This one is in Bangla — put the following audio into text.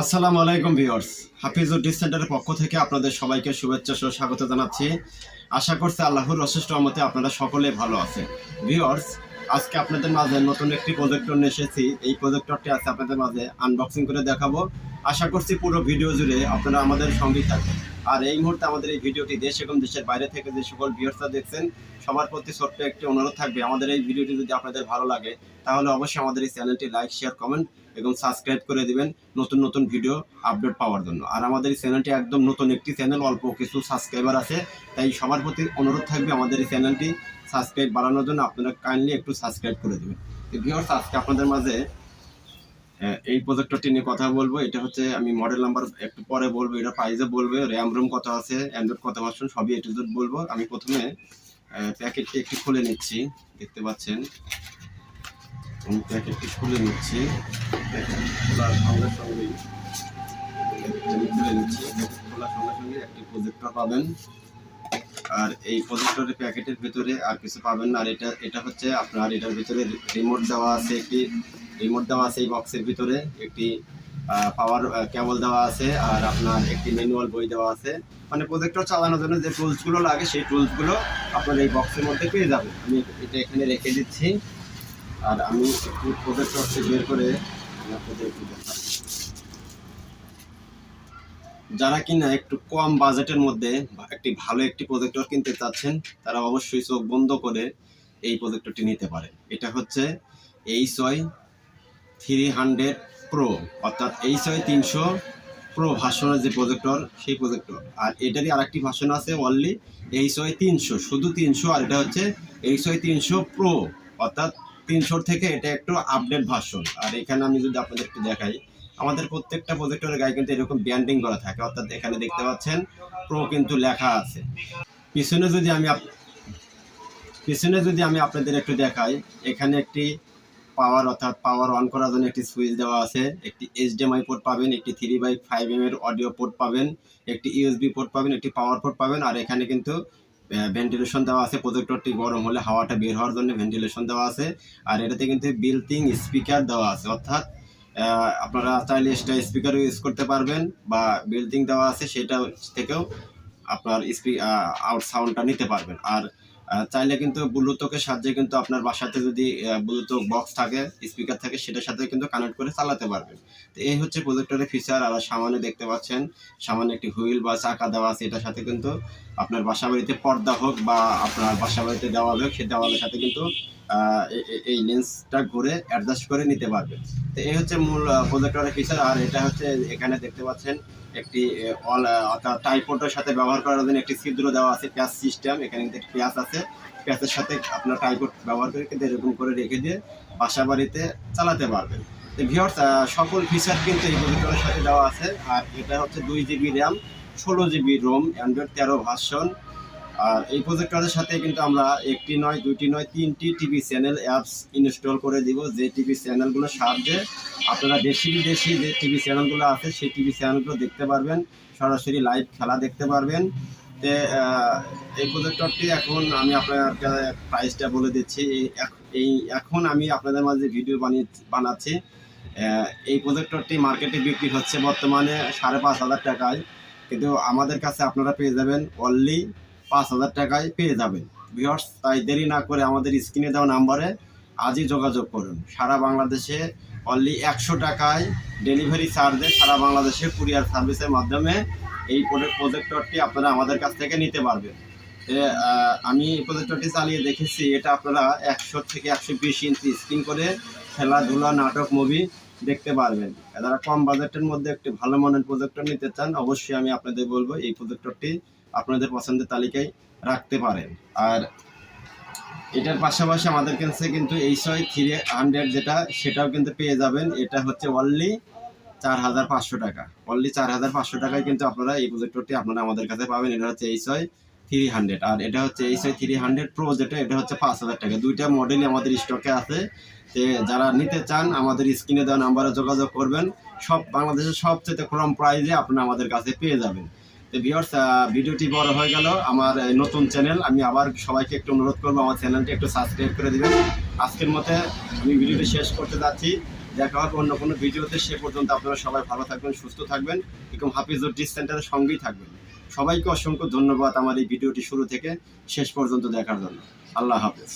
আসসালামু আলাইকুম ভিউয়ার্স। হাফিজুদ্দিন সেন্টারের পক্ষ থেকে আপনাদের সবাইকে শুভেচ্ছা সহ স্বাগত জানাচ্ছি। আশা করছি আল্লাহর অশেষ রহমতে আপনারা সকলে ভালো আছেন। ভিউয়ার্স, আজকে আপনাদের মাঝে নতুন একটি প্রজেক্টর নিয়ে এসেছি। এই প্রজেক্টরটি আছে আপনাদের মাঝে আনবক্সিং করে দেখাবো। আশা করছি পুরো ভিডিও জুড়ে আপনারা আমাদের সঙ্গেই থাকবেন। আর এই মুহূর্তে আমাদের এই ভিডিওটি দেশ এবং দেশের বাইরে থেকে যে সকল ভিউয়ার্সরা দেখছেন, সবার প্রতি ছোট্ট একটি অনুরোধ থাকবে। আমাদের এই ভিডিওটি যদি আপনাদের ভালো লাগে, তাহলে অবশ্যই আমাদের এই চ্যানেলটি লাইক শেয়ার কমেন্ট এবং সাবস্ক্রাইব করে দিবেন নতুন নতুন ভিডিও আপডেট পাওয়ার জন্য। আর আমাদের এই চ্যানেলটি একদম নতুন একটি চ্যানেল, অল্প কিছু সাবস্ক্রাইবার আছে, তাই সবার প্রতি অনুরোধ থাকবে আমাদের এই চ্যানেলটি সাবস্ক্রাইব বাড়ানোর জন্য। আপনারা কাইন্ডলি একটু সাবস্ক্রাইব করে দেবেন। তো ভিউয়ার্স আজকে আপনাদের মাঝে এই প্রজেক্টরটি নিয়ে কথা বলব। এটা হচ্ছে আমি মডেল নাম্বার একটু পরে বলব, এটা প্রাইসে বলব র্যাম রুম কত আছে অ্যান্ড্রয়েড কত ভার্সন সবই এটু জেড বলব। আমি প্রথমে প্যাকেটটি একটু খুলে নিচ্ছি, দেখতে পাচ্ছেন। আমি প্যাকেটটি খুলে নিচ্ছি। খোলার সঙ্গে আমি খুলে নিচ্ছি। খোলার সঙ্গে সঙ্গে একটি প্রজেক্টর পাবেন। আর এই প্রজেক্টরের প্যাকেটের ভিতরে আর কিছু পাবেন না। আর এটা এটা হচ্ছে আপনার এটার ভিতরে রিমোট দেওয়া আছে একটি রিমোট দেওয়া আছে এই বক্সের ভিতরে, একটি পাওয়ার কেবল দেওয়া আছে, আর আপনার একটি ম্যানুয়াল বই দেওয়া আছে। মানে প্রজেক্টর চালানোর জন্য যে টুলসগুলো লাগে, সেই টুলসগুলো আপনার এই বক্সের মধ্যে পেয়ে যাবেন। আমি এটা এখানে রেখে দিচ্ছি। আর আমি একটু প্রজেক্টরটি বের করে যারা কিনা একটু কম বাজেটের মধ্যে একটি ভালো একটি প্রজেক্টর কিনতে চাচ্ছেন, তারা অবশ্যই চোখ বন্ধ করে এই প্রজেক্টরটি নিতে পারেন। এটা হচ্ছে H Y three hundred pro, অর্থাৎ এইচ ওয়াই তিনশো প্রো ভার্সনের যে প্রজেক্টর সেই প্রজেক্টর আর এটারই আরেকটি ভার্সন আছে অনলি এইচ ওয়াই তিনশো, শুধু তিনশো, আর এটা হচ্ছে এইচ ওয়াই তিনশো প্রো, অর্থাৎ তিনশোর থেকে এটা একটু আপডেট ভার্সন আর এখানে আমি যদি আপনাদের একটু দেখাই, আমাদের প্রত্যেকটা প্রজেক্টরের গায়ে কিন্তু এরকম ব্যান্ডিং করা থাকে, অর্থাৎ এখানে দেখতে পাচ্ছেন প্রো কিন্তু লেখা আছে। পিছনে যদি আমি পিছনে যদি আমি আপনাদের একটু দেখাই, এখানে একটি পাওয়ার অর্থাৎ পাওয়ার অন করার জন্য একটি সুইচ দেওয়া আছে। একটি এইচডিএমআই পোর্ট পাবেন, একটি থ্রি বাই ফাইভ এম এর অডিও পোর্ট পাবেন, একটি ইউএসবি পোর্ট পাবেন, একটি পাওয়ার পোর্ট পাবেন। আর এখানে কিন্তু ভেন্টিলেশন দেওয়া আছে। প্রজেক্টরটি গরম হলে হাওয়াটা বের হওয়ার জন্য ভেন্টিলেশন দেওয়া আছে। আর এটাতে কিন্তু বিল্টিং স্পিকার দেওয়া আছে। অর্থাৎ আপনারা চাইলে এক্সট্রা স্পিকার ইউজ করতে পারবেন বা বিল্টিং দেওয়া আছে। সেটা থেকেও আপনার স্পি আউট সাউন্ডটা নিতে পারবেন। আর চাইলে কিন্তু ব্লুটুথের সাহায্যে কিন্তু আপনার বাসাতে যদি ব্লুটুথ বক্স থাকে স্পিকার থাকে, সেটার সাথে কিন্তু কানেক্ট করে চালাতে পারবেন। তো এই হচ্ছে প্রজেক্টরের ফিচার আর সামান্য দেখতে পাচ্ছেন সামান্য একটি হুইল বা চাকা দেওয়া আছে, এটার সাথে কিন্তু আপনার বাসা বাড়িতে পর্দা হোক বা আপনার বাসা বাড়িতে দেওয়াল হোক সেই দেওয়ালের সাথে কিন্তু এই লেন্সটা ঘুরে অ্যাডজাস্ট করে নিতে পারবে। তো এই হচ্ছে মূল প্রজেক্টরের ফিচার আর এটা হচ্ছে এখানে দেখতে পাচ্ছেন একটি অল অর্থাৎ টাইপোর্টের সাথে ব্যবহার করার জন্য একটি ছিদ্র দেওয়া আছে, প্যাচ সিস্টেম এখানে কিন্তু একটি আছে। প্যাচের সাথে আপনার টাইপোর্ট ব্যবহার করে কিন্তু এরকম করে রেখে দিয়ে বাসা বাড়িতে চালাতে পারবেন। তো ভিওর্স সকল ফিচার কিন্তু এই প্রজেক্টরের সাথে দেওয়া আছে, আর এটা হচ্ছে দুই জিবি র্যাম ষোলো জিবি রোম, অ্যান্ড্রয়েড তেরো ভার্সন। আর এই প্রজেক্টরের সাথে কিন্তু আমরা একটি নয়, দুইটি নয়, তিনটি টিভি চ্যানেল, অ্যাপস ইনস্টল করে দিব যে টিভি চ্যানেলগুলোর সাহায্যে। আপনারা দেশি বিদেশি যে টিভি চ্যানেলগুলো আছে, সেই টিভি চ্যানেলগুলো দেখতে পারবেন। সরাসরি লাইভ খেলা দেখতে পারবেন। তে এই প্রজেক্টরটি এখন আমি আপনার প্রাইসটা বলে দিচ্ছি। এই এখন আমি আপনাদের মাঝে ভিডিও বানিয়ে, বানাচ্ছি। এই প্রজেক্টরটি মার্কেটে বিক্রি হচ্ছে বর্তমানে সাড়ে পাঁচ হাজার টাকায়। কিন্তু আমাদের কাছে আপনারা পেয়ে যাবেন অনলি পাঁচ হাজার টাকায় পেয়ে যাবেন। ভিওর্স তাই দেরি না করে আমাদের স্ক্রিনে দেওয়া নাম্বারে আজই যোগাযোগ করুন। সারা বাংলাদেশে অনলি একশো টাকায় ডেলিভারি চার্জে সারা বাংলাদেশে কুরিয়ার সার্ভিসের মাধ্যমে এই প্রজেক্টরটি আপনারা আমাদের কাছ থেকে নিতে পারবেন। আমি এই প্রজেক্টরটি চালিয়ে দেখেছি। এটা আপনারা একশো থেকে একশো বিশ ইঞ্চি স্ক্রিন করে খেলাধুলা, নাটক মুভি দেখতে পারবেন। যারা কম বাজেটের মধ্যে একটি ভালো মানের প্রজেক্টর নিতে চান, অবশ্যই আমি আপনাদের বলব এই প্রজেক্টরটি আপনাদের পছন্দের তালিকায় রাখতে পারেন। আর এটার পাশাপাশি আমাদের কাছে কিন্তু এই ছয় থ্রি হান্ড্রেড যেটা, সেটাও কিন্তু পেয়ে যাবেন। এটা হচ্ছে অনলি চার হাজার পাঁচশো টাকা। অনলি চার হাজার পাঁচশো টাকায় কিন্তু আপনারা এই প্রজেক্টরটি আপনারা আমাদের কাছে পাবেন। এটা হচ্ছে এই ছয় থ্রি হান্ড্রেড আর এটা হচ্ছে এই ছয় থ্রি হান্ড্রেড প্রো যেটা এটা হচ্ছে পাঁচ হাজার টাকা। দুইটা মডেলই আমাদের স্টকে আছে। যে যারা নিতে চান, আমাদের স্ক্রিনে দেওয়া নাম্বারে যোগাযোগ করবেন। সব বাংলাদেশের সবচেয়ে কম প্রাইজে আপনারা আমাদের কাছে পেয়ে যাবেন। তো ভিউয়ার্স ভিডিওটি বড় হয়ে গেল। আমার নতুন চ্যানেল আমি আবার সবাইকে একটু অনুরোধ করব, আমার চ্যানেলটি একটু সাবস্ক্রাইব করে দেবেন। আজকের মতে আমি ভিডিওটি শেষ করতে যাচ্ছি। দেখা হবে অন্য কোনো ভিডিওতে। সে পর্যন্ত আপনারা সবাই ভালো থাকবেন, সুস্থ থাকবেন। এরকম হাফিজুদ্দিন সেন্টারের সঙ্গেই থাকবেন। সবাইকে অসংখ্য ধন্যবাদ আমার এই ভিডিওটি শুরু থেকে। শেষ পর্যন্ত দেখার জন্য। আল্লাহ হাফেজ।